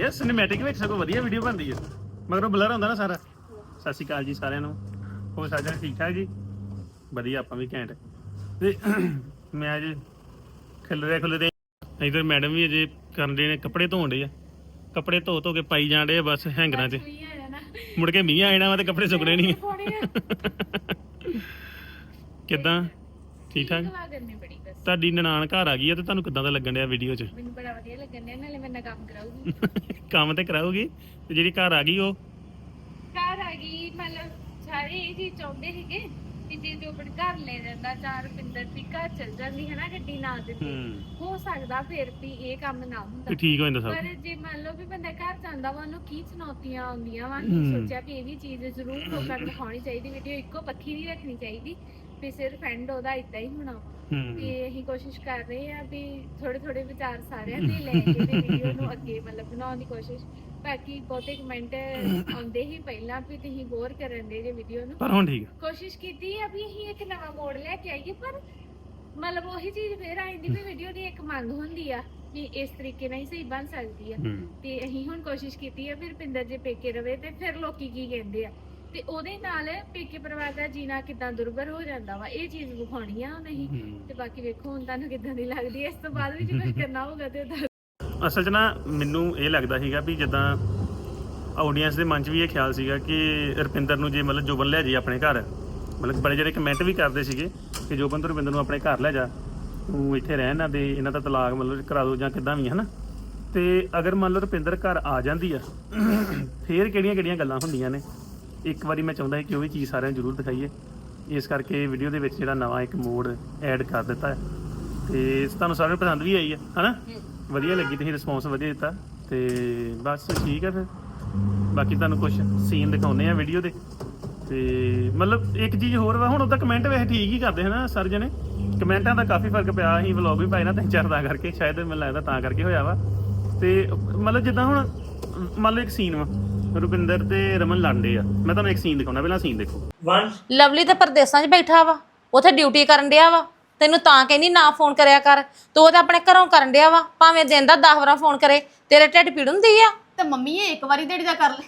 ਇਹ ਸਿਨੇਮੈਟਿਕ ਵਿੱਚ ਸਗੋਂ ਵਧੀਆ ਵੀਡੀਓ ਬਣਦੀ ਹੈ ਮਗਰੋਂ ਬਲਰ ਹੁੰਦਾ ਨਾ ਸਾਰਾ। ਸਤਿ ਸ਼੍ਰੀ ਅਕਾਲ ਜੀ ਸਾਰਿਆਂ ਨੂੰ। ਹੋਰ ਸਾਰੇ ਠੀਕ ਠਾਕ ਜੀ? ਵਧੀਆ ਆਪਾਂ ਵੀ ਘੈਂਟ। ਤੇ ਮੈਂ ਅੱਜ ਖਿਲਰੇ ਖੁੱਲਦੇ ਇਧਰ ਮੈਡਮ ਵੀ ਅਜੇ ਕਰਨ ਦੇ ਨੇ ਕੱਪੜੇ ਧੋਣ ਦੇ ਆ। ਕੱਪੜੇ ਧੋ ਧੋ ਕੇ ਪਾਈ ਜਾਂਦੇ ਆ ਬਸ ਹੈਂਗਰਾਂ 'ਚ। ਜਾਣਾ ਮੁੜ ਕੇ ਮੀਂਹ ਆ ਜਾਣਾ ਵਾ ਤੇ ਕੱਪੜੇ ਸੁੱਕਣੇ ਨਹੀਂ ਕਿੱਦਾਂ? ਠੀਕ ਠਾਕ? ਤੁਹਾਡੀ ਨਨਾਣ ਘਰ ਆ ਗਈ ਆ ਤੇ ਤੁਹਾਨੂੰ ਕਿੱਦਾਂ ਦਾ ਲੱਗਣ ਡਿਆ ਵੀਡੀਓ 'ਚ? ਮੈਨੂੰ ਬੜਾ ਵਧੀਆ ਲੱਗਣ ਡਿਆ ਨਾਲੇ ਮੇਰੇ ਨਾਲ ਕੰਮ ਕਰਾਉਗੀ ਕੰਮ ਤੇ ਕਰਾਉਗੀ ਤੇ ਜਿਹੜੀ ਘਰ ਆ ਗਈ ਉਹ? ਘਰ ਆ ਗਈ ਮਤਲਬ ਸਾਰੇ ਇਹ ਚੀਜ਼ ਚਾਹੁੰਦੇ ਸੀਗੇ ਕਿ ਜੇ ਜੋ ਆਪਣੇ ਘਰ ਲੈ ਜਾਂਦਾ ਚਾਰ ਪਿੰਦਰ ਦੀ ਘਰ ਚਲ ਜਾਂਦੀ ਹੈ ਨਾ ਗੱਡੀ ਨਾ ਦਿੰਦੀ ਹੂੰ। ਹੋ ਸਕਦਾ ਫਿਰ ਵੀ ਇਹ ਕੰਮ ਨਾ ਹੁੰਦਾ। ਤੇ ਠੀਕ ਹੋ ਜਾਂਦਾ ਸਭ। ਪਰ ਜੇ ਮੰਨ ਲਓ ਵੀ ਬੰਦਾ ਘਰ ਜਾਂਦਾ ਵਾ ਉਹਨੂੰ ਕੀ ਚੁਣੌਤੀਆਂ ਆਉਂਦੀਆਂ ਵਾ ਹਮ। ਸੋਚਿਆ ਵੀ ਇਹ ਵੀ ਚੀਜ਼ ਜ਼ਰੂਰ ਲੋਕਾਂ ਨੂੰ ਦਿਖਾਉਣੀ ਚਾਹੀਦੀ ਵੀਡੀਓ ਇੱਕੋ ਪੱਖੀ ਨਹੀਂ ਰੱਖਣੀ ਚਾਹੀਦੀ। ਵੀ ਸਿਰਫ ਐਂਡ ਉਹਦਾ ਇਦਾਂ ਹੀ ਹੋਣਾ। ਹੂੰ। ਤੇ ਅਸੀਂ ਕੋਸ਼ਿਸ਼ ਕਰ ਰਹੇ ਆ ਵੀ ਥੋੜੇ ਥੋੜੇ ਵਿਚਾਰ ਸਾਰਿਆਂ ਦੇ ਲੈ ਕੇ ਤੇ ਵੀਡੀਓ ਨੂੰ ਅੱਗੇ ਮਤਲਬ ਬਣਾਉਣ ਦੀ ਕੋਸ਼ਿਸ਼। ਬਾਕੀ ਬਹੁਤੇ ਕਮੈਂਟ ਆਉਂਦੇ ਹੀ ਪਹਿਲਾਂ ਵੀ ਤੁਸੀਂ ਬੋਰ ਕਰਨ ਦੇ ਜੇ ਵੀਡੀਓ ਨੂੰ। ਪਰ ਹੁਣ ਠੀਕ ਆ। ਕੋਸ਼ਿਸ਼ ਕੀਤੀ ਆ ਵੀ ਅਸੀਂ ਇੱਕ ਨਵਾਂ ਮੋੜ ਲੈ ਕੇ ਆਈਏ ਪਰ ਮਤਲਬ ਉਹੀ ਚੀਜ਼ ਫੇਰ ਆ ਜਾਂਦੀ ਵੀ ਵੀਡੀਓ ਦੀ ਇੱਕ ਮੰਗ ਹੁੰਦੀ ਆ ਵੀ ਇਸ ਤਰੀਕੇ ਨਾਲ ਹੀ ਸਹੀ ਬਣ ਸਕਦੀ ਆ। ਹੂੰ। ਤੇ ਅਸੀਂ ਹੁਣ ਕੋਸ਼ਿਸ਼ ਕੀਤੀ ਆ ਫਿਰ ਪਿੰਦਰ ਜੇ ਪੇਕੇ ਰਵੇ ਤੇ ਫਿਰ ਲੋਕੀ ਕੀ ਕਹਿੰਦੇ ਆ। ਤੇ ਉਹਦੇ ਨਾਲ ਪੇਕੇ ਪਰਿਵਾਰ ਦਾ ਜੀਣਾ ਕਿਦਾਂ ਦੁਰਬਰ ਹੋ ਜਾਂਦਾ ਵਾ ਇਹ ਚੀਜ਼ ਵਿਖਾਉਣੀ ਆ ਨਹੀਂ। ਤੇ ਬਾਕੀ ਵੇਖੋ ਹੁਣ ਤੁਹਾਨੂੰ ਕਿਦਾਂ ਦੀ ਲੱਗਦੀ ਹੈ ਇਸ ਤੋਂ ਬਾਅਦ ਵੀ ਜੇ ਕੁਝ ਕਰਨਾ ਹੋਊਗਾ ਤੇ ਅਸਲ 'ਚ ਨਾ ਮੈਨੂੰ ਇਹ ਲੱਗਦਾ ਸੀਗਾ ਵੀ ਜਿੱਦਾਂ ਆਡੀਅנס ਦੇ ਮਨ 'ਚ ਵੀ ਇਹ ਖਿਆਲ ਸੀਗਾ ਕਿ ਰੁਪਿੰਦਰ ਨੂੰ ਜੇ ਮਤਲਬ ਜੋਬਨ ਲੈ ਜੀ ਆਪਣੇ ਘਰ ਮਤਲਬ ਬੜੇ ਜਿਹੜੇ ਕਮੈਂਟ ਵੀ ਕਰਦੇ ਸੀਗੇ ਕਿ ਜੋਬਨ ਤੋਂ ਰੁਪਿੰਦਰ ਨੂੰ ਆਪਣੇ ਘਰ ਲੈ ਜਾ ਤੂੰ ਇੱਥੇ ਰਹਿ ਨਾ ਦੇ ਇਹਨਾਂ ਦਾ ਤਲਾਕ ਮਤਲਬ ਕਰਾ ਦੋ ਜਾਂ ਕਿੱਦਾਂ ਵੀ ਹਨਾ? ਤੇ ਅਗਰ ਮੰਨ ਲਓ ਰੁਪਿੰਦਰ ਘਰ ਆ ਜਾਂਦੀ ਆ ਫੇਰ ਕਿਹੜੀਆਂ ਕਿਹੜੀਆਂ ਗੱਲਾਂ ਹੁੰਦੀਆਂ ਨੇ? ਇੱਕ ਵਾਰੀ ਮੈਂ ਚਾਹੁੰਦਾ ਸੀ ਕਿ ਉਹ ਵੀ ਚੀਜ਼ ਸਾਰਿਆਂ ਨੂੰ ਜ਼ਰੂਰ ਦਿਖਾਈਏ। ਇਸ ਕਰਕੇ ਵੀਡੀਓ ਦੇ ਵਿੱਚ ਜਿਹੜਾ ਨਵਾਂ ਇੱਕ ਮੋਡ ਐਡ ਕਰ ਦਿੱਤਾ ਹੈ। ਤੇ ਤੁਹਾਨੂੰ ਸਾਰਿਆਂ ਨੂੰ ਪਸੰਦ ਵੀ ਆਈ ਹੈ, ਹਨਾ? ਵਧੀਆ ਲੱਗੀ ਤੁਸੀਂ ਰਿਸਪੌਂਸ ਵਧੀਆ ਦਿੱਤਾ। ਤੇ ਬਸ ਠੀਕ ਹੈ ਫਿਰ। ਬਾਕੀ ਤੁਹਾਨੂੰ ਕੁਝ ਸੀਨ ਦਿਖਾਉਨੇ ਆ ਵੀਡੀਓ ਦੇ। ਤੇ ਮਤਲਬ ਇੱਕ ਚੀਜ਼ ਹੋਰ ਵਾ, ਹੁਣ ਉਹਦਾ ਕਮੈਂਟ ਵੈਸੇ ਠੀਕ ਹੀ ਕਰਦੇ ਹਨਾ ਸਰ ਜਣੇ ਕਮੈਂਟਾਂ ਦਾ ਕਾਫੀ ਫ਼ਰਕ ਪਿਆ ਸੀ ਵਲੌਗ ਵੀ ਪਾਏ ਨਾ ਤਿੰਨ ਚਾਰ ਦਾ ਕਰਕੇ। ਸ਼ਾਇਦ ਮੈਨੂੰ ਲੱਗਦਾ ਤਾਂ ਕਰਕੇ ਹੋਇਆ ਵਾ। ਤੇ ਮਤਲਬ ਜਿੱਦਾਂ ਹੁਣ ਮੰਨ ਲਓ ਇੱਕ ਸੀਨ ਵਾ। ਰੁਪਿੰਦਰ ਤੇ ਰਮਨ ਲੜਦੇ ਆ। ਮੈਂ ਤੁਹਾਨੂੰ ਇੱਕ ਸੀਨ ਦਿਖਾਉਣਾ ਪਹਿਲਾਂ ਸੀਨ ਦੇਖੋ। ਲਵਲੀ ਤਾਂ ਪਰਦੇਸਾਂ 'ਚ ਬੈਠਾ ਵਾ ਉਥੇ ਡਿਊਟੀ ਕਰਨ ਡਿਆ ਵਾ। ਤੈਨੂੰ ਤਾਂ ਕਹਿੰਦੀ ਨਾ ਫੋਨ ਕਰਿਆ ਕਰ ਤੂੰ ਉਹ ਤਾਂ ਆਪਣੇ ਘਰੋਂ ਕਰਨ ਡਿਆ ਵਾ। ਭਾਵੇਂ ਦਿਨ ਦਾ 10 ਵਾਰ ਫੋਨ ਕਰੇ ਤੇਰੇ ਢਿੱਡ ਪੀੜ ਹੁੰਦੀ ਆ। ਤੇ ਮੰਮੀ ਇਹ ਇੱਕ ਵਾਰੀ ਦਿਹਾੜੀ ਦਾ ਕਰ ਲੈ।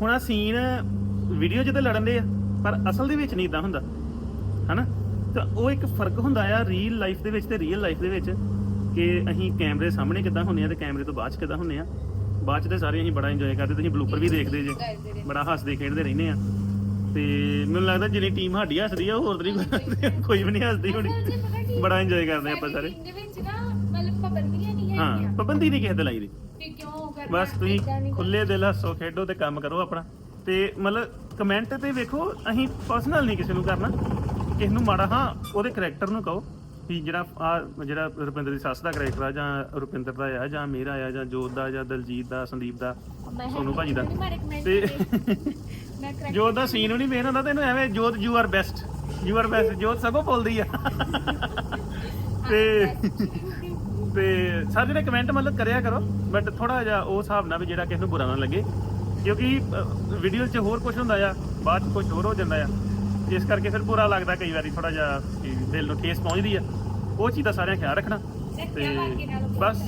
ਹੁਣ ਆ ਸੀਨ ਵੀਡੀਓ 'ਚ ਤਾਂ ਲੜਨ ਦੇ ਆ ਪਰ ਅਸਲ ਦੇ ਵਿੱਚ ਨਹੀਂ ਇਦਾਂ ਹੁੰਦਾ। ਹਨਾ? ਤਾਂ ਉਹ ਇੱਕ ਫ਼ਰਕ ਹੁੰਦਾ ਆ ਰੀਅਲ ਲਾਈਫ ਦੇ ਵਿੱਚ ਤੇ ਰੀਅਲ ਲਾਈਫ ਦੇ ਵਿੱਚ। ਕਿ ਅਸੀਂ ਕੈਮਰੇ ਸਾਹਮਣੇ ਕਿੱਦਾਂ ਹੁੰਨੇ ਆ ਤੇ ਕੈਮਰੇ ਤੋਂ ਬਾਅਦ 'ਚ ਕਿੱਦਾਂ ਹੁੰਨੇ ਆ? ਬਾਅਦ 'ਚ ਤੇ ਸਾਰੇ ਅਸੀਂ ਬੜਾ ਇੰਜੋਏ ਕਰਦੇ ਤੁਸੀਂ ਬਲੂਪਰ ਵੀ ਦੇਖਦੇ ਜੇ। ਬੜਾ ਹੱਸਦੇ ਖੇਡਦੇ ਰਹਿੰਦੇ ਆ। ਤੇ ਮੈਨੂੰ ਲੱਗਦਾ ਜਿੰਨੀ ਟੀਮ ਸਾਡੀ ਹੱਸਦੀ ਆ ਹੋਰ ਤਰੀ ਕੋਈ ਵੀ ਨਹੀਂ ਹੱਸਦੀ ਹੋਣੀ। ਬੜਾ ਇੰਜੋਏ ਕਰਦੇ ਆਪਾਂ ਸਾਰੇ। ਹਾਂ ਪਾਬੰਦੀ ਨਹੀਂ ਕਿਸੇ ਤੇ ਲਾਈ ਦੀ। ਕਿ ਕਿਉਂ ਕਰਨਾ ਬਸ ਤੁਸੀਂ ਖੁੱਲੇ ਦਿਲ ਹੱਸੋ ਖੇਡੋ ਤੇ ਕੰਮ ਕਰੋ ਆਪਣਾ। ਤੇ ਮਤਲਬ ਕਮੈਂਟ ਤੇ ਵੇਖੋ ਅਸੀਂ ਪਰਸਨਲ ਨਹੀਂ ਕਿਸੇ ਨੂੰ ਕਰਨਾ। ਕਿਸ ਨੂੰ ਮਾੜਾ ਹਾਂ ਉਹਦੇ ਕਰੈਕਟਰ ਨੂੰ ਕਹੋ। ਕਿ ਜਿਹੜਾ ਆ ਜਿਹੜਾ ਰੁਪਿੰਦਰ ਦੀ ਸੱਸ ਦਾ ਕਰੈਕਟਰ ਆ ਜਾਂ ਰੁਪਿੰਦਰ ਦਾ ਆ ਜਾਂ ਮੇਰਾ ਆ ਜਾਂ ਜੋਤ ਦਾ ਜਾਂ ਦਲਜੀਤ ਦਾ ਸੰਦੀਪ ਦਾ ਸੋਨੂ ਭਾਜੀ ਦਾ। ਤੇ ਜੋਤ ਦਾ ਸੀਨ ਵੀ ਨਹੀਂ ਮੇਨ ਹੁੰਦਾ ਤੈਨੂੰ ਐਵੇਂ Jot you are best you are best Jot ਸਗੋਂ ਬੋਲਦੀ ਆ। ਤੇ ਤੇ ਸਾਰੇ ਜਿਹੜੇ ਕਮੈਂਟ ਮਤਲਬ ਕਰਿਆ ਕਰੋ ਬਟ ਥੋੜਾ ਜਿਹਾ ਉਹ ਹਿਸਾਬ ਨਾਲ ਵੀ ਜਿਹੜਾ ਕਿਸੇ ਨੂੰ ਬੁਰਾ ਨਾ ਲੱਗੇ। ਕਿਉਂਕਿ ਵੀਡੀਓ 'ਚ ਹੋਰ ਕੁਝ ਹੁੰਦਾ ਆ ਬਾਅਦ 'ਚ ਕੁਝ ਹੋਰ ਹੋ ਜਾਂਦਾ ਆ। ਇਸ ਕਰਕੇ ਫਿਰ ਬੁਰਾ ਲੱਗਦਾ ਕਈ ਵਾਰੀ ਥੋੜਾ ਜਿਹਾ ਕਿ ਦਿਲ ਨੂੰ ਠੇਸ ਪਹੁੰਚਦੀ ਆ। ਉਹ ਚੀਜ਼ ਦਾ ਸਾਰਿਆਂ ਖਿਆਲ ਰੱਖਣਾ। ਤੇ ਬਸ।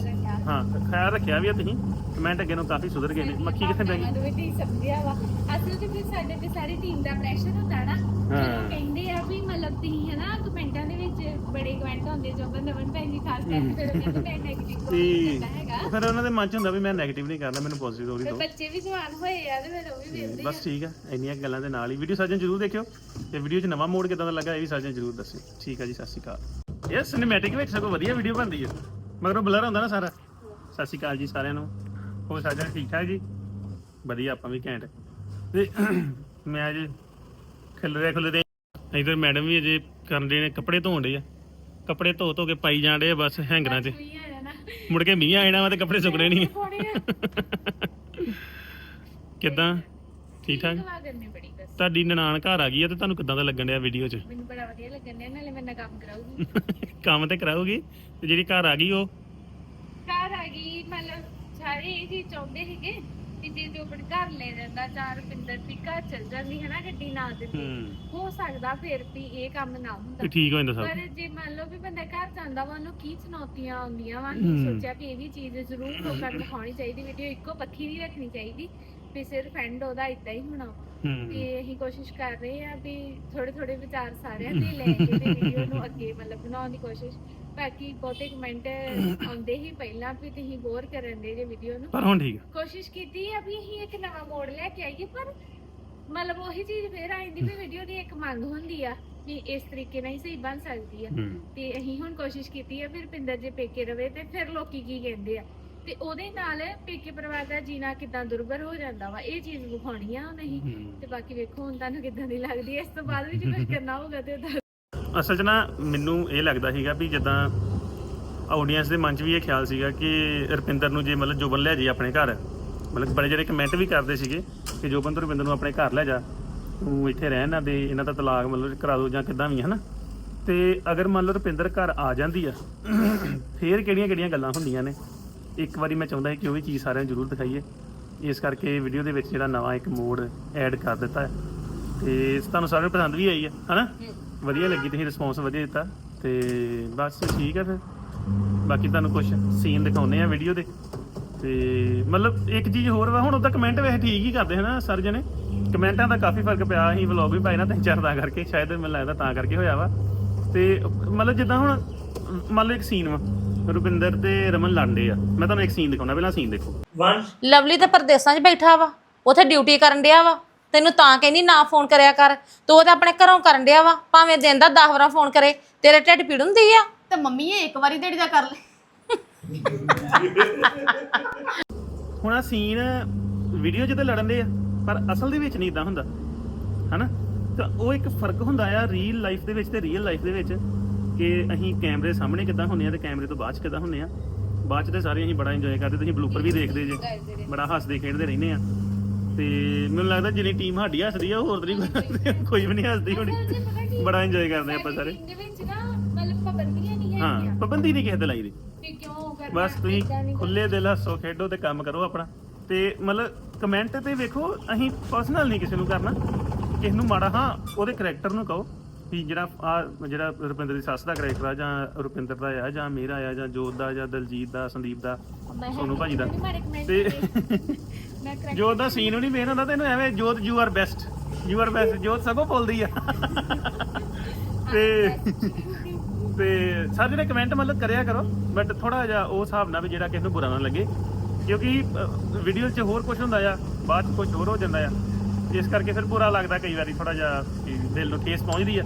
ਹਾਂ ਖਿਆਲ ਰੱਖਿਆ ਵੀ ਆ ਤੁਸੀਂ। ਕਮੈਂਟ ਅੱਗੇ ਨੂੰ ਕਾਫੀ ਸੁਧਰ ਗਏ ਨੇ। ਮੱਖੀ ਕਿੱਥੇ ਬੈ ਗਈ? ਵੀ ਸਮਝਿਆ ਵਾ। ਅਸਲ ਤੇ ਫਿਰ ਸਾਡੇ ਤੇ ਸਾਰੀ ਟੀਮ ਦਾ ਪ੍ਰੈਸ਼ਰ ਹੁੰਦਾ ਨਾ। ਜਦੋਂ ਕਹਿੰਦੇ ਆ ਵੀ ਮਤਲਬ ਤੁਸੀਂ ਹੈ ਨਾ ਕਮੈਂਟਾਂ ਦੇ ਵਿੱਚ ਬੜੇ ਕਮੈਂਟ ਹੁੰਦੇ ਜੋ ਬੰਦਾ ਨਵਨ ਭੈਣ ਜੀ ਖਾਸ ਕਰਕੇ ਫਿਰ ਕਹਿੰਦੇ ਮੈਂ ਨੈਗੇਟਿਵ ਤੇ ਹੈਗਾ ਫਿਰ ਉਹਨਾਂ ਦੇ ਮਨ 'ਚ ਹੁੰਦਾ ਵੀ ਮੈਂ 네ਗੇਟਿਵ ਨਹੀਂ ਕਰਨਾ ਮੈਨੂੰ ਪੋਜ਼ਿਟਿਵ ਫਿਰ ਦਿਓ ਬੱਚੇ ਵੀ ਜਵਾਨ ਹੋਏ ਆ ਤੇ ਫਿਰ ਉਹ ਵੀ ਵੇਖਦੇ ਬਸ ਠੀਕ ਆ ਇੰਨੀਆਂ ਗੱਲਾਂ ਦੇ ਨਾਲ ਹੀ। ਵੀਡੀਓ ਸਾਜਨ ਜਰੂਰ ਦੇਖਿਓ ਤੇ ਵੀਡੀਓ 'ਚ ਨਵਾਂ ਮੋਡ ਕਿਦਾਂ ਦਾ ਲੱਗਾ ਇਹ ਵੀ ਸਾਜਨ ਜਰੂਰ ਦੱਸਿਓ। ਠੀਕ ਆ ਜੀ ਸਤਿ ਸ਼੍ਰੀ ਅਕਾਲ। ਇਹ ਸਿਨੇਮੈਟਿਕ ਵਿੱਚ ਸਗੋਂ ਵਧੀਆ ਵੀਡੀਓ ਬਣਦੀ ਹੈ ਮਗਰੋਂ ਬਲਰ ਹੁੰਦਾ ਨਾ ਸਾਰਾ। ਸਤਿ ਸ਼੍ਰੀ ਅਕਾਲ ਜੀ ਸਾਰਿਆਂ ਨੂੰ। ਹੋਰ ਸਾਜਨ ਠੀਕ ਠਾਕ ਜੀ? ਵਧੀਆ ਆਪਾਂ ਵੀ ਘੈਂਟ। ਤੇ ਮੈਂ ਅੱਜ ਖਿਲਰੇ ਖੁੱਲਦੇ ਇਧਰ ਮੈਡਮ ਵੀ ਅਜੇ ਕਰਨ ਦੇ ਨੇ ਕੱਪੜੇ ਧੋਣ ਦੇ ਆ। ਕੱਪੜੇ ਧੋ ਧੋ ਕੇ ਪਾਈ ਜਾਂਦੇ ਆ ਬਸ ਹੈਂਗਰਾਂ 'ਚ। ਆ ਮੁੜ ਕੇ ਮੀਂਹ ਆ ਜਾਣਾ ਵਾ ਤੇ ਕੱਪੜੇ ਸੁੱਕਣੇ ਨਹੀਂ ਕਿੱਦਾਂ? ਠੀਕ ਠਾਕ? ਕਲਾ ਕਰਨੀ ਬੜੀ ਬਸ। ਤੁਹਾਡੀ ਨਨਾਣ ਘਰ ਆ ਗਈ ਆ ਤੇ ਤੁਹਾਨੂੰ ਕਿੱਦਾਂ ਦਾ ਲੱਗਣ ਡਿਆ ਵੀਡੀਓ 'ਚ? ਮੈਨੂੰ ਬੜਾ ਵਧੀਆ ਲੱਗਣ ਡਿਆ ਨਾਲੇ ਮੇਰੇ ਨਾਲ ਕੰਮ ਕਰਾਉਗੀ ਕੰਮ ਤੇ ਕਰਾਉਗੀ ਤੇ ਜਿਹੜੀ ਘਰ ਆ ਗਈ ਉਹ? ਘਰ ਆ ਗਈ ਮਤਲਬ ਸਾਰੇ ਇਹ ਚੀਜ਼ ਚਾਹੁੰਦੇ ਸੀਗੇ। ਕਿ ਜੇ ਜੋਬਨ ਘਰ ਲੈ ਜਾਂਦਾ ਜਾਂ ਰੁਪਿੰਦਰ ਵੀ ਘਰ ਚਲ ਜਾਂਦੀ ਹੈ ਨਾ ਗੱਡੀ ਨਾ ਦਿੰਦੀ ਹੂੰ। ਹੋ ਸਕਦਾ ਫਿਰ ਵੀ ਇਹ ਕੰਮ ਨਾ ਹੁੰਦਾ। ਤੇ ਠੀਕ ਹੋ ਜਾਂਦਾ ਸਭ। ਪਰ ਜੇ ਮੰਨ ਲਓ ਵੀ ਬੰਦਾ ਘਰ ਜਾਂਦਾ ਵਾ ਉਹਨੂੰ ਕੀ ਚੁਣੌਤੀਆਂ ਆਉਂਦੀਆਂ ਵਾ। ਅਸੀਂ ਸੋਚਿਆ ਵੀ ਇਹ ਵੀ ਚੀਜ਼ ਜ਼ਰੂਰ ਲੋਕਾਂ ਨੂੰ ਦਿਖਾਉਣੀ ਚਾਹੀਦੀ ਵੀਡੀਓ ਇੱਕੋ ਪੱਖੀ ਨਹੀਂ ਰੱਖਣੀ ਚਾਹੀਦੀ ਵੀ ਸਿਰਫ ਐਂਡ ਉਹਦਾ ਇਦਾਂ ਹੀ ਹੋਣਾ। ਵਾ। ਹੂੰ। ਤੇ ਅਸੀਂ ਕੋਸ਼ਿਸ਼ ਕਰ ਰਹੇ ਆ ਵੀ ਥੋੜੇ ਥੋੜੇ ਵਿਚਾਰ ਸਾਰਿਆਂ ਦੇ ਲੈ ਕੇ ਤੇ ਵੀਡੀਓ ਨੂੰ ਅੱਗੇ ਮਤਲਬ ਬਣਾਉਣ ਦੀ ਕੋਸ਼ਿਸ਼। ਬਾਕੀ ਬਹੁਤੇ ਕਮੈਂਟ ਆਉਂਦੇ ਹੀ ਪਹਿਲਾਂ ਵੀ ਤੁਸੀਂ ਬੋਰ ਕਰਨ ਦੇ ਜੇ ਵੀਡੀਓ ਨੂੰ। ਪਰ ਹੁਣ ਠੀਕ ਆ। ਕੋਸ਼ਿਸ਼ ਕੀਤੀ ਆ ਵੀ ਅਸੀਂ ਇੱਕ ਨਵਾਂ ਮੋੜ ਲੈ ਕੇ ਆਈਏ ਪਰ ਮਤਲਬ ਉਹੀ ਚੀਜ਼ ਫੇਰ ਆ ਜਾਂਦੀ ਵੀ ਵੀਡੀਓ ਦੀ ਇੱਕ ਮੰਗ ਹੁੰਦੀ ਆ ਵੀ ਇਸ ਤਰੀਕੇ ਨਾਲ ਹੀ ਸਹੀ ਬਣ ਸਕਦੀ ਆ। ਹੂੰ। ਤੇ ਅਸੀਂ ਹੁਣ ਕੋਸ਼ਿਸ਼ ਕੀਤੀ ਆ ਵੀ ਰੁਪਿੰਦਰ ਜੇ ਪੇਕੇ ਰਵੇ ਤੇ ਫਿਰ ਲੋਕੀ ਕੀ ਕਹਿੰਦੇ ਆ। ਤੇ ਉਹਦੇ ਨਾਲ ਪੇਕੇ ਪਰਿਵਾਰ ਦਾ ਜੀਣਾ ਕਿਦਾਂ ਦੁਰਬਰ ਹੋ ਜਾਂਦਾ ਵਾ ਇਹ ਚੀਜ਼ ਵਿਖਾਉਣੀ ਆ ਨਹੀਂ ਹੂੰ। ਤੇ ਬਾਕੀ ਵੇਖੋ ਹੁਣ ਤੁਹਾਨੂੰ ਕਿਦਾਂ ਦੀ ਲੱਗਦੀ ਹੈ ਇਸ ਤੋਂ ਬਾਅਦ ਵੀ ਜੇ ਕੁਝ ਕਰਨਾ ਹੋਊਗਾ ਤੇ ਉਹਦਾ ਅਸਲ 'ਚ ਨਾ ਮੈਨੂੰ ਇਹ ਲੱਗਦਾ ਸੀਗਾ ਵੀ ਜਿੱਦਾਂ ਆਡੀਅנס ਦੇ ਮਨ 'ਚ ਵੀ ਇਹ ਖਿਆਲ ਸੀਗਾ ਕਿ ਰੁਪਿੰਦਰ ਨੂੰ ਜੇ ਮਤਲਬ ਜੋਬਨ ਲੈ ਜੀ ਆਪਣੇ ਘਰ, ਮਤਲਬ ਬੜੇ ਜਿਹੜੇ ਕਮੈਂਟ ਵੀ ਕਰਦੇ ਸੀਗੇ ਕਿ ਜੋਬਨ ਤੋਂ ਰੁਪਿੰਦਰ ਨੂੰ ਆਪਣੇ ਘਰ ਲੈ ਜਾ, ਤੂੰ ਇੱਥੇ ਰਹਿ ਨਾ ਦੇ, ਇਹਨਾਂ ਦਾ ਤਲਾਕ ਮਤਲਬ ਕਰਾ ਦੋ ਜਾਂ ਕਿੱਦਾਂ ਵੀ ਹਨਾ ਤੇ ਅਗਰ ਮੰਨ ਲਓ ਰੁਪਿੰਦਰ ਘਰ ਆ ਜਾਂਦੀ ਆ, ਫੇਰ ਕਿਹੜੀਆਂ ਕਿਹੜੀਆਂ ਗੱਲਾਂ ਹੁੰਦੀਆਂ ਨੇ? ਇੱਕ ਵਾਰੀ ਮੈਂ ਚਾਹੁੰਦਾ ਸੀ ਕਿ ਉਹ ਵੀ ਚੀਜ਼ ਸਾਰਿਆਂ ਨੂੰ ਜ਼ਰੂਰ ਦਿਖਾਈਏ। ਇਸ ਕਰਕੇ ਵੀਡੀਓ ਦੇ ਵਿੱਚ ਜਿਹੜਾ ਨਵਾਂ ਇੱਕ ਮੋਡ ਐਡ ਕਰ ਦਿੱਤਾ ਹੈ। ਤੇ ਤੁਹਾਨੂੰ ਸਾਰਿਆਂ ਨੂੰ ਪਸੰਦ ਵੀ ਆਈ ਹੈ, ਹਨਾ? ਵਧੀਆ ਲੱਗੀ ਤੁਸੀਂ ਰਿਸਪੌਂਸ ਵਧੀਆ ਦਿੱਤਾ ਤੇ ਬਸ ਠੀਕ ਹੈ ਫਿਰ। ਬਾਕੀ ਤੁਹਾਨੂੰ ਕੁਝ ਸੀਨ ਦਿਖਾਉਨੇ ਆ ਵੀਡੀਓ ਦੇ। ਤੇ ਮਤਲਬ ਇੱਕ ਚੀਜ਼ ਹੋਰ ਵਾ ਹੁਣ ਉਹਦਾ ਕਮੈਂਟ ਵੈਸੇ ਠੀਕ ਹੀ ਕਰਦੇ ਹਨਾ ਸਰ ਜਣੇ। ਕਮੈਂਟਾਂ ਦਾ ਕਾਫੀ ਫ਼ਰਕ ਪਿਆ ਅਸੀਂ ਵਲੌਗ ਵੀ ਪਾਏ ਨਾ ਤਿੰਨ ਚਾਰ ਦਾ ਕਰਕੇ ਸ਼ਾਇਦ ਮੈਨੂੰ ਲੱਗਦਾ ਤਾਂ ਕਰਕੇ ਹੋਇਆ ਵਾ। ਤੇ ਮਤਲਬ ਜਿੱਦਾਂ ਹੁਣ ਮੰਨ ਲਓ ਇੱਕ ਸੀਨ ਵਾ ਰੁਪਿੰਦਰ ਤੇ ਰਮਨ ਲੜਦੇ ਆ। ਮੈਂ ਤੁਹਾਨੂੰ ਇੱਕ ਸੀਨ ਦਿਖਾਉਣਾ ਪਹਿਲਾਂ ਸੀਨ ਦੇਖੋ। ਲਵਲੀ ਤੇ ਪਰਦੇਸਾਂ 'ਚ ਬੈਠਾ ਵਾ ਉਥੇ ਡਿਊਟੀ ਕਰਨ ਡਿਆ ਵਾ। ਤੈਨੂੰ ਤਾਂ ਕਹਿੰਦੀ ਨਾ ਫੋਨ ਕਰਿਆ ਕਰ। ਤੂੰ ਉਹ ਤਾਂ ਆਪਣੇ ਘਰੋਂ ਕਰਨ ਡਿਆ ਵਾ ਭਾਵੇਂ ਦਿਨ ਦਾ 10 ਵਾਰਾਂ ਫੋਨ ਕਰੇ ਤੇਰੇ ਢਿੱਡ ਪੀੜ ਹੁੰਦੀ ਆ। ਤੇ ਮੰਮੀ ਇਹ ਇੱਕ ਵਾਰੀ ਦਿਹਾੜੀ ਦਾ ਕਰ ਲੈ। ਹੁਣ ਆ ਸੀਨ ਵੀਡੀਓ 'ਚ ਤਾਂ ਲੜਨ ਦੇ ਆ ਪਰ ਅਸਲ ਦੇ ਵਿੱਚ ਨਹੀਂ ਇਦਾਂ ਹੁੰਦਾ। ਹਨਾ? ਤਾਂ ਉਹ ਇੱਕ ਫ਼ਰਕ ਹੁੰਦਾ ਆ ਰੀਅਲ ਲਾਈਫ ਦੇ ਵਿੱਚ ਤੇ ਰੀਅਲ ਲਾਈਫ ਦੇ ਵਿੱਚ ਕਿ ਅਸੀਂ ਕੈਮਰੇ ਸਾਹਮਣੇ ਕਿੱਦਾਂ ਹੁੰਨੇ ਆ ਤੇ ਕੈਮਰੇ ਤੋਂ ਬਾਅਦ 'ਚ ਕਿੱਦਾਂ ਹੁੰਨੇ ਆ। ਬਾਅਦ 'ਚ ਤੇ ਸਾਰੇ ਅਸੀਂ ਬੜਾ ਇੰਜੋਏ ਕਰਦੇ ਤੁਸੀਂ ਬਲੂਪਰ ਵੀ ਦੇਖਦੇ ਜੇ ਬੜਾ ਹੱਸਦੇ ਖੇਡਦੇ ਰਹਿੰਦੇ ਆ। ਤੇ ਮੈਨੂੰ ਲੱਗਦਾ ਜਿੰਨੀ ਟੀਮ ਸਾਡੀ ਹੱਸਦੀ ਆ ਹੋਰ ਤਾਂ ਨਹੀਂ ਕੋਈ ਵੀ ਨਹੀਂ ਹੱਸਦੀ ਹੋਣੀ। ਬੜਾ ਇੰਜੋਏ ਕਰਦੇ ਆਪਾਂ ਸਾਰੇ। ਦੇ ਵਿੱਚ ਨਾ ਮਤਲਬ ਪਾਬੰਦੀਆਂ ਨਹੀਂ ਹਾਂ ਹੈਗੀਆਂ। ਪਾਬੰਦੀ ਨਹੀਂ ਕਿਸੇ ਤੇ ਲਾਈ ਦੀ। ਵੀ ਕਿਉਂ ਕਰਨਾ ਬਸ ਤੁਸੀਂ ਏਦਾਂ ਨਹੀਂ ਖੁੱਲੇ ਦਿਲ ਹੱਸੋ ਖੇਡੋ ਤੇ ਕੰਮ ਕਰੋ ਆਪਣਾ। ਤੇ ਮਤਲਬ ਕਮੈਂਟ ਤੇ ਵੇਖੋ ਅਸੀਂ ਪਰਸਨਲ ਨਹੀਂ ਕਿਸੇ ਨੂੰ ਕਰਨਾ। ਕਿਸ ਨੂੰ ਮਾੜਾ ਹਾਂ ਉਹਦੇ ਕਰੈਕਟਰ ਨੂੰ ਕਹੋ। ਵੀ ਜਿਹੜਾ ਆ ਜਿਹੜਾ ਰੁਪਿੰਦਰ ਦੀ ਸੱਸ ਦਾ ਕਰੈਕਟਰ ਆ ਜਾਂ ਰੁਪਿੰਦਰ ਦਾ ਆ ਜਾਂ ਮੇਰਾ ਆ ਜਾਂ ਜੋਤ ਦਾ ਜਾਂ ਦਲਜੀਤ ਦਾ ਸੰਦੀਪ ਦਾ ਮੈਂ ਸੋਨੂੰ ਭਾਜੀ ਦਾ। ਤੇ। ਮੈਂ ਜੋਤ ਦਾ ਸੀਨ ਨਹੀਂ ਮੇਨ ਹੁੰਦਾ ਤੈਨੂੰ ਐਵੇਂ Jot you are best you are best Jot ਸਗੋਂ ਬੋਲਦੀ ਆ। ਤੇ ਤੇ ਸਾਰੇ ਜਿਹੜੇ ਕਮੈਂਟ ਮਤਲਬ ਕਰਿਆ ਕਰੋ ਬਟ ਥੋੜਾ ਜਿਹਾ ਉਹ ਹਿਸਾਬ ਨਾਲ ਵੀ ਜਿਹੜਾ ਕਿਸੇ ਨੂੰ ਬੁਰਾ ਨਾ ਲੱਗੇ ਕਿਉਂਕਿ ਵੀਡੀਓ 'ਚ ਹੋਰ ਕੁਝ ਹੁੰਦਾ ਆ ਬਾਅਦ 'ਚ ਕੁਝ ਹੋਰ ਹੋ ਜਾਂਦਾ ਆ। ਇਸ ਕਰਕੇ ਫਿਰ ਬੁਰਾ ਲੱਗਦਾ ਕਈ ਵਾਰੀ ਥੋੜਾ ਜਿਹਾ ਦਿਲ ਨੂੰ ਠੇਸ ਪਹੁੰਚਦੀ ਆ।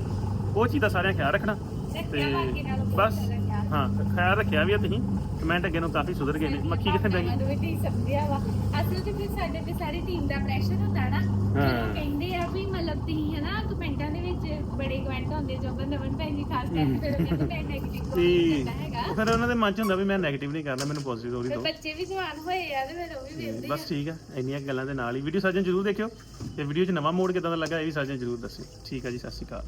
ਉਹ ਚੀਜ਼ ਦਾ ਸਾਰਿਆਂ ਖਿਆਲ ਰੱਖਣਾ। ਤੇ ਬਸ। ਹਾਂ ਖਿਆਲ ਰੱਖਿਆ ਵੀ ਆ ਤੁਸੀਂ। ਕਮੈਂਟ ਅੱਗੇ ਨੂੰ ਕਾਫੀ ਸੁਧਰ ਗਏ ਨੇ। ਮੱਖੀ ਕਿੱਥੇ ਬੈ ਗਈ? ਵਾ। ਅਸਲ ਤੇ ਫਿਰ ਸਾਡੇ ਤੇ ਸਾਰੀ ਟੀਮ ਦਾ ਪ੍ਰੈਸ਼ਰ ਹੁੰਦਾ ਨਾ। ਜਦੋਂ ਕਹਿੰਦੇ ਆ ਵੀ ਮਤਲਬ ਤੁਸੀਂ ਹਨਾ ਕਮੈਂਟਾਂ ਦੇ ਵਿੱਚ ਬੜੇ ਕਮੈਂਟ ਹੁੰਦੇ ਜੋ ਬੰਦਾ ਵਨ ਪੈਣੀ ਖਾਸ ਕਰਕੇ ਫਿਰ ਉਹਨਾਂ ਨੂੰ ਨੈਗੇਟਿਵ ਹੈਗਾ। ਫਿਰ ਉਹਨਾਂ ਦੇ ਮਨ 'ਚ ਹੁੰਦਾ ਵੀ ਮੈਂ 네ਗੇਟਿਵ ਨਹੀਂ ਕਰਨਾ ਮੈਨੂੰ ਪੋਜ਼ਿਟਿਵ ਫਿਰ ਦਿਓ ਬੱਚੇ ਵੀ ਜਵਾਨ ਹੋਏ ਆ ਤੇ ਫਿਰ ਉਹ ਵੀ ਵੇਖਦੇ ਬਸ ਠੀਕ ਆ ਇੰਨੀਆਂ ਗੱਲਾਂ ਦੇ ਨਾਲ ਹੀ। ਵੀਡੀਓ ਸਾਜਨ ਜਰੂਰ ਦੇਖਿਓ। ਤੇ ਵੀਡੀਓ 'ਚ ਨਵਾਂ ਮੋੜ ਕਿਦਾਂ ਦਾ ਲੱਗਾ ਇਹ ਵੀ ਸਾਜਨ ਜਰੂਰ ਦੱਸਿਓ। ਠੀਕ ਆ ਜੀ ਸਤਿ ਸ਼੍ਰੀ ਅਕਾਲ।